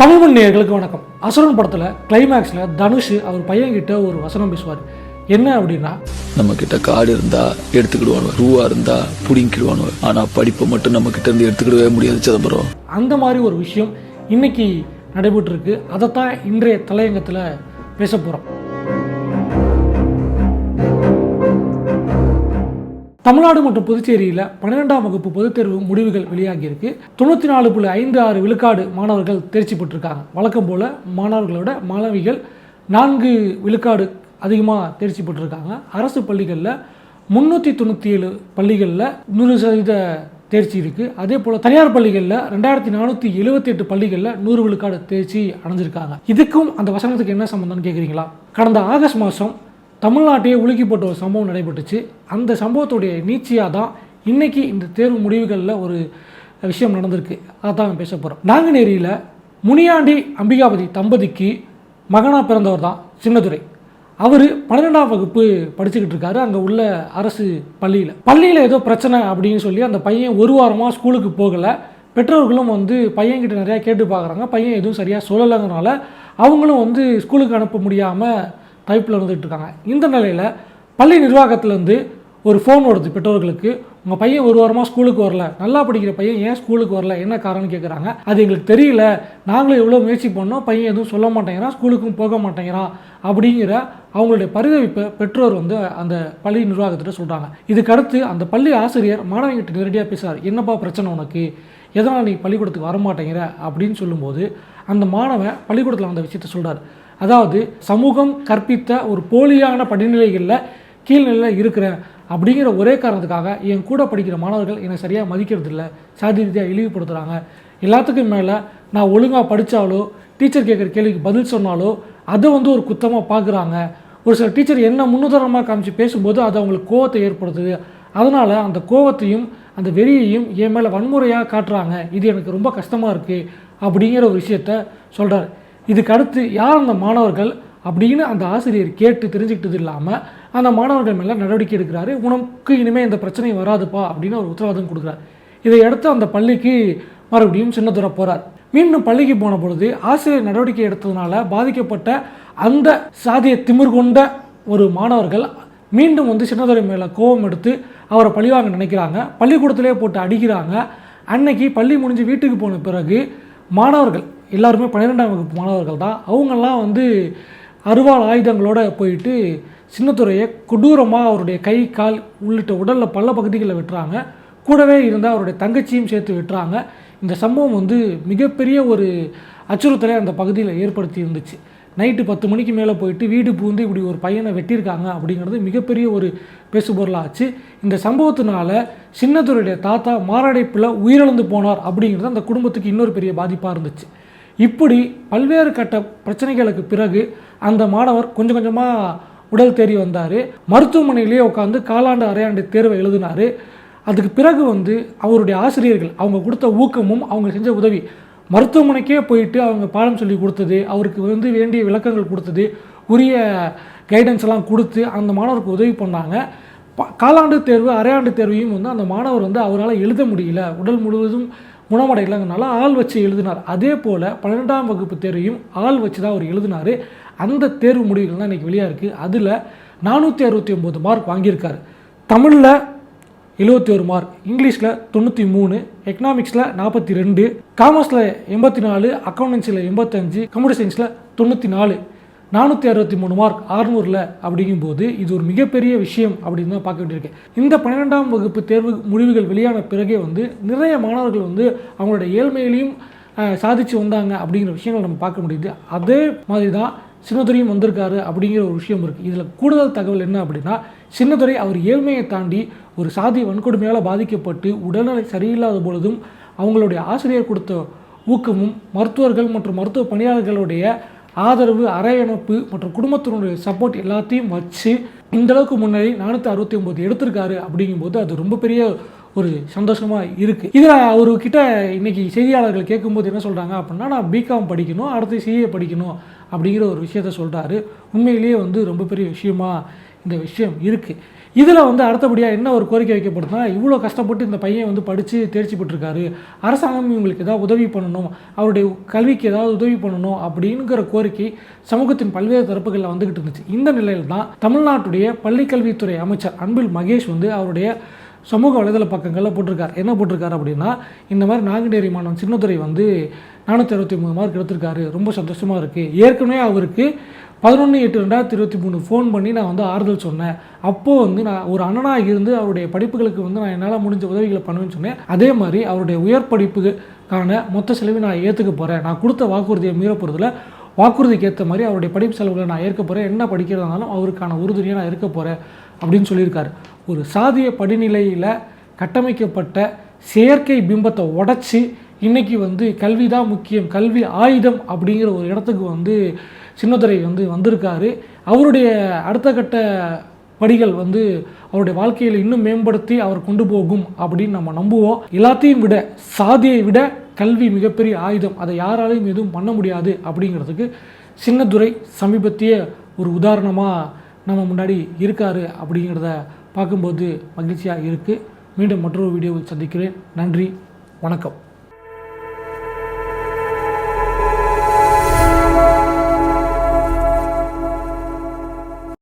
தமிழ் நேயர்களுக்கு வணக்கம். அசுரன் படத்தில் கிளைமேக்ஸில் தனுஷ் அவர் பையன்கிட்ட ஒரு வசனம் பேசுவார். என்ன அப்படின்னா நம்ம கிட்ட காடு இருந்தா எடுத்துக்கிடுவானுவ ரூவா இருந்தா புடிங்கிடுவானுவ ஆனா படிப்பை மட்டும் நம்ம கிட்ட இருந்து எடுத்துக்கிடவே முடியாது சிதம்பரம். அந்த மாதிரி ஒரு விஷயம் இன்னைக்கு நடைபெற்றிருக்கு. அதைத்தான் இன்றைய தலையங்கத்தில் பேச போகிறோம் தமிழ்நாடு மற்றும் புதுச்சேரியில் பன்னிரெண்டாம் வகுப்பு பொதுத் தேர்வு முடிவுகள் வெளியாகியிருக்கு. தொண்ணூற்றி நாலு புள்ளி ஐந்து ஆறு விழுக்காடு மாணவர்கள் தேர்ச்சி பெற்றிருக்காங்க. வழக்கம் போல் மாணவர்களோட மாணவிகள் நான்கு விழுக்காடு அதிகமாக தேர்ச்சி பெற்றிருக்காங்க. அரசு பள்ளிகளில் முந்நூற்றி தொண்ணூற்றி ஏழு பள்ளிகளில் நூறு சதவீத தேர்ச்சி இருக்குது அதே போல் தனியார் பள்ளிகளில் ரெண்டாயிரத்தி நானூற்றி எழுபத்தி எட்டு பள்ளிகளில் நூறு விழுக்காடு தேர்ச்சி அடைஞ்சிருக்காங்க. இதுக்கும் அந்த வசனத்துக்கு என்ன சம்மந்தம்னு கேட்குறீங்களா கடந்த ஆகஸ்ட் மாதம் தமிழ்நாட்டையே உலுக்கி போட்ட ஒரு சம்பவம் நடைபெற்றுச்சு. அந்த சம்பவத்துடைய நீச்சியாக தான் இன்றைக்கி இந்த தேர்வு முடிவுகளில் ஒரு விஷயம் நடந்திருக்கு. அதான் பேச போகிறோம் நாங்குநேரியில் முனியாண்டி அம்பிகாபதி தம்பதிக்கு மகனாக பிறந்தவர் தான் சின்னதுரை. அவர் பன்னிரெண்டாம் வகுப்பு படிச்சுக்கிட்டு இருக்காரு. அங்கே உள்ள அரசு பள்ளியில். பள்ளியில் ஏதோ பிரச்சனை அப்படின்னு சொல்லி அந்த பையன் ஒரு வாரமாக ஸ்கூலுக்கு போகலை. பெற்றோர்களும் வந்து பையன்கிட்ட நிறையா கேட்டு பார்க்குறாங்க. பையன் எதுவும் சரியாக சொல்லலைங்கிறனால அவங்களும் வந்து ஸ்கூலுக்கு அனுப்ப முடியாமல் டைப்பில் இருந்துகிட்டு இருக்காங்க இந்த நிலையில் பள்ளி நிர்வாகத்திலேருந்து ஒரு ஃபோன் வருது பெற்றோர்களுக்கு. உங்கள் பையன் ஒரு வாரமாக ஸ்கூலுக்கு வரல. நல்லா படிக்கிற பையன் ஏன் ஸ்கூலுக்கு வரல? என்ன காரணம்னு கேட்குறாங்க அது எங்களுக்கு தெரியல. நாங்களும் எவ்வளோ முயற்சி பண்ணோம். பையன் எதுவும் சொல்ல மாட்டேங்கிறான். ஸ்கூலுக்கும் போக மாட்டேங்கிறான். அப்படிங்கிற அவங்களுடைய பரிதவிப்பை பெற்றோர் வந்து அந்த பள்ளி நிர்வாகத்திட்ட சொல்கிறாங்க இதுக்கடுத்து அந்த பள்ளி ஆசிரியர் மாணவங்கிட்ட நேரடியாக பேசுகிறார் என்னப்பா பிரச்சனை உனக்கு? எதனால் நீ பள்ளிக்கூடத்துக்கு வரமாட்டேங்கிற? அப்படின்னு சொல்லும்போது அந்த மாணவன் பள்ளிக்கூடத்தில் அந்த விஷயத்த சொல்கிறார் அதாவது சமூகம் கற்பித்த ஒரு போலியான படிநிலைகளில் கீழ்நிலையில் இருக்கிறேன் அப்படிங்கிற ஒரே காரணத்துக்காக என் கூட படிக்கிற மாணவர்கள் என்னை சரியாக மதிக்கிறது இல்லை சாதி ரீதியாக இழிவுபடுத்துகிறாங்க எல்லாத்துக்கும் மேலே நான் ஒழுங்காக படித்தாலோ டீச்சர் கேட்குற கேள்விக்கு பதில் சொன்னாலோ அதை வந்து ஒரு குத்தமாக பார்க்குறாங்க ஒரு சில டீச்சர் என்ன முன்னுதாரணமாக காமிச்சு பேசும்போது அது அவங்களுக்கு கோவத்தை ஏற்படுத்துது. அதனால் அந்த கோவத்தையும் அந்த வெறியையும் என் மேலே வன்முறையாக காட்டுறாங்க. இது எனக்கு ரொம்ப கஷ்டமாக இருக்குது அப்படிங்கிற ஒரு விஷயத்த சொல்கிறார் இதுக்கு அடுத்து யார் அந்த மாணவர்கள் அப்படின்னு அந்த ஆசிரியர் கேட்டு தெரிஞ்சுக்கிட்டது இல்லாமல் அந்த மாணவர்கள் மேலே நடவடிக்கை எடுக்கிறாரு. உனக்கு இனிமேல் இந்த பிரச்சனை வராதுப்பா அப்படின்னு ஒரு உத்தரவாதம் கொடுக்குறாரு. இதை அடுத்து அந்த பள்ளிக்கு மறுபடியும் சின்னதுரை போகிறார் மீண்டும் பள்ளிக்கு போன பொழுது ஆசிரியர் நடவடிக்கை எடுத்ததுனால பாதிக்கப்பட்ட அந்த சாதிய திமிர் கொண்ட ஒரு மாணவர்கள் மீண்டும் வந்து சின்னதுரை மேலே கோபம் எடுத்து அவரை பழிவாங்க நினைக்கிறாங்க. பள்ளிக்கூடத்திலே போட்டு அடிக்கிறாங்க. அன்னைக்கு பள்ளி முடிஞ்சு வீட்டுக்கு போன பிறகு மாணவர்கள் எல்லாருமே பன்னிரெண்டாம் வகுப்பு மாணவர்கள் தான். அவங்கெல்லாம் வந்து அருவாள் ஆயுதங்களோட போயிட்டு சின்னத்துறையை கொடூரமாக அவருடைய கை கால் உள்ளிட்ட உடலில் பல பகுதிகளில் வெட்டுறாங்க. கூடவே இருந்தால் அவருடைய தங்கச்சியும் சேர்த்து வெட்டுறாங்க. இந்த சம்பவம் வந்து மிகப்பெரிய ஒரு அச்சுறுத்தலை அந்த பகுதியில் ஏற்படுத்தி இருந்துச்சு. நைட்டு பத்து மணிக்கு மேலே போயிட்டு வீடு பூந்து இப்படி ஒரு பையனை வெட்டியிருக்காங்க அப்படிங்கிறது மிகப்பெரிய ஒரு பேசுபொருளாச்சு. இந்த சம்பவத்தினால சின்னத்துறையுடைய தாத்தா மாரடைப்பில் உயிரிழந்து போனார் அப்படிங்கிறது அந்த குடும்பத்துக்கு இன்னொரு பெரிய பாதிப்பாக இருந்துச்சு. இப்படி பல்வேறு கட்ட பிரச்சனைகளுக்கு பிறகு அந்த மாணவர் கொஞ்சம் கொஞ்சமாக உடல் தேறி வந்தார். மருத்துவமனையிலேயே உட்காந்து காலாண்டு அரையாண்டு தேர்வை எழுதினார். அதுக்கு பிறகு வந்து அவருடைய ஆசிரியர்கள் அவங்க கொடுத்த ஊக்கமும் அவங்க செஞ்ச உதவி மருத்துவமனைக்கே போயிட்டு அவங்க பாடம் சொல்லி கொடுத்தது அவருக்கு வந்து வேண்டிய விளக்கங்கள் கொடுத்தது உரிய கைடன்ஸ் எல்லாம் கொடுத்து அந்த மாணவருக்கு உதவி பண்ணாங்க. ப- காலாண்டு தேர்வு அரையாண்டு தேர்வையும் வந்து அந்த மாணவர் வந்து அவரால் எழுத முடியல. உடல் முழுவதும் குணமடையலங்கனால ஆள் வச்சு எழுதினார். அதே போல் பன்னெண்டாம் வகுப்பு தேர்வையும் ஆள் வச்சு தான் அவர் எழுதினார். அந்த தேர்வு முடிவுகள் தான் இன்றைக்கி வெளியாக இருக்குது அதில் நானூற்றி அறுபத்தி ஒம்பது மார்க் வாங்கியிருக்கார். தமிழில் எழுபத்தி ஒரு மார்க் இங்கிலீஷில் தொண்ணூற்றி மூணு எக்கனாமிக்ஸில் நாற்பத்தி ரெண்டு காமர்ஸில் எண்பத்தி நாலு அக்கௌண்டன்சியில் எண்பத்தஞ்சு கம்ப்யூட்டர் சயின்ஸில் தொண்ணூற்றி நாலு. நானூற்றி அறுபத்தி மூணு மார்க் ஆறுநூறில் அப்படிங்கும்போது இது ஒரு மிகப்பெரிய விஷயம் அப்படின்னு தான் பார்க்க வேண்டியிருக்கு. இந்த பன்னிரெண்டாம் வகுப்பு தேர்வு முடிவுகள் வெளியான பிறகே வந்து நிறைய மாணவர்கள் வந்து அவங்களோட ஏழ்மையிலையும் சாதிச்சு வந்தாங்க அப்படிங்கிற விஷயங்கள் நம்ம பார்க்க முடியுது. அதே மாதிரி தான் சின்னதுரையும் வந்திருக்காரு அப்படிங்கிற ஒரு விஷயம் இருக்குது இதில் கூடுதல் தகவல் என்ன அப்படின்னா சின்னதுரை அவர் ஏழ்மையை தாண்டி ஒரு சாதி வன்கொடுமையால் பாதிக்கப்பட்டு உடல்நிலை சரியில்லாத பொழுதும் அவங்களுடைய ஆசிரியர் கொடுத்த ஊக்கமும் மருத்துவர்கள் மற்றும் மருத்துவ பணியாளர்களுடைய ஆதரவு அரையணைப்பு மற்றும் குடும்பத்தினுடைய சப்போர்ட் எல்லாத்தையும் வச்சு இந்த அளவுக்கு முன்னாடி நானூற்றி அறுபத்தி ஒம்பது எடுத்திருக்காரு அப்படிங்கும்போது அது ரொம்ப பெரிய ஒரு சந்தோஷமாக இருக்குது இதில் அவர்கிட்ட இன்னைக்கு செய்தியாளர்கள் கேட்கும்போது என்ன சொல்கிறாங்க அப்படின்னா நான் பிகாம் படிக்கணும் அடுத்து சிஏ படிக்கணும் அப்படிங்கிற ஒரு விஷயத்த சொல்கிறாரு உண்மையிலேயே வந்து ரொம்ப பெரிய விஷயமா இந்த விஷயம் இருக்குது இதில் வந்து அடுத்தபடியாக என்ன ஒரு கோரிக்கை வைக்கப்படுதுன்னா இவ்வளோ கஷ்டப்பட்டு இந்த பையன் வந்து படித்து தேர்ச்சி பெற்றிருக்காரு. அரசாங்கம் இவங்களுக்கு ஏதாவது உதவி பண்ணணும் அவருடைய கல்விக்கு ஏதாவது உதவி பண்ணணும் அப்படிங்கிற கோரிக்கை சமூகத்தின் பல்வேறு தரப்புகளில் வந்துக்கிட்டு இருந்துச்சு. இந்த நிலையில் தான் தமிழ்நாட்டுடைய பள்ளிக்கல்வித்துறை அமைச்சர் அன்பில் மகேஷ் வந்து அவருடைய சமூக வலைதள பக்கங்களில் போட்டிருக்கார். என்ன போட்டிருக்காரு அப்படின்னா இந்த மாதிரி நாங்குநேரி மாணவன் சின்னத்துறை வந்து நானூற்றி அறுபத்தி மூணு மார்க் எடுத்திருக்காரு. ரொம்ப சந்தோஷமாக இருக்குது ஏற்கனவே அவருக்கு பதினொன்று எட்டு ரெண்டாயிரத்தி இருபத்தி மூணு ஃபோன் பண்ணி நான் வந்து ஆறுதல் சொன்னேன். அப்போது வந்து நான் ஒரு அண்ணனாக இருந்து அவருடைய படிப்புகளுக்கு வந்து நான் என்னால் முடிஞ்ச உதவிகளை பண்ணுவேன்னு சொன்னேன். அதே மாதிரி அவருடைய உயர் படிப்புக்கான மொத்த செலவை நான் ஏற்றுக்க போகிறேன் நான் கொடுத்த வாக்குறுதியை மீற போகிறதுல வாக்குறுதிக்கு ஏற்ற மாதிரி அவருடைய படிப்பு செலவுகளை நான் ஏற்க போகிறேன் என்ன படிக்கிறதாலும் அவருக்கான உறுதுணையாக நான் இருக்க போகிறேன் அப்படின்னு சொல்லியிருக்காரு. ஒரு சாதிய படிநிலையில் கட்டமைக்கப்பட்ட செயற்கை பிம்பத்தை உடைச்சி இன்றைக்கி வந்து கல்வி தான் முக்கியம் கல்வி ஆயுதம் அப்படிங்கிற ஒரு இடத்துக்கு வந்து சின்னதுரை வந்து வந்திருக்காரு. அவருடைய அடுத்த கட்ட படிகள் வந்து அவருடைய வாழ்க்கையில் இன்னும் மேம்படுத்தி அவர் கொண்டு போகும் அப்படின்னு நம்ம நம்புவோம். எல்லாத்தையும் விட சாதியை விட கல்வி மிகப்பெரிய ஆயுதம். அதை யாராலையும் எதுவும் பண்ண முடியாது அப்படிங்கிறதுக்கு சின்னதுரை சமீபத்திய ஒரு உதாரணமாக நம்ம முன்னாடி இருக்காரு அப்படிங்கிறத பார்க்கும்போது மகிழ்ச்சியாக இருக்குது மீண்டும் மற்றொரு வீடியோவில் சந்திக்கிறேன். நன்றி. வணக்கம்.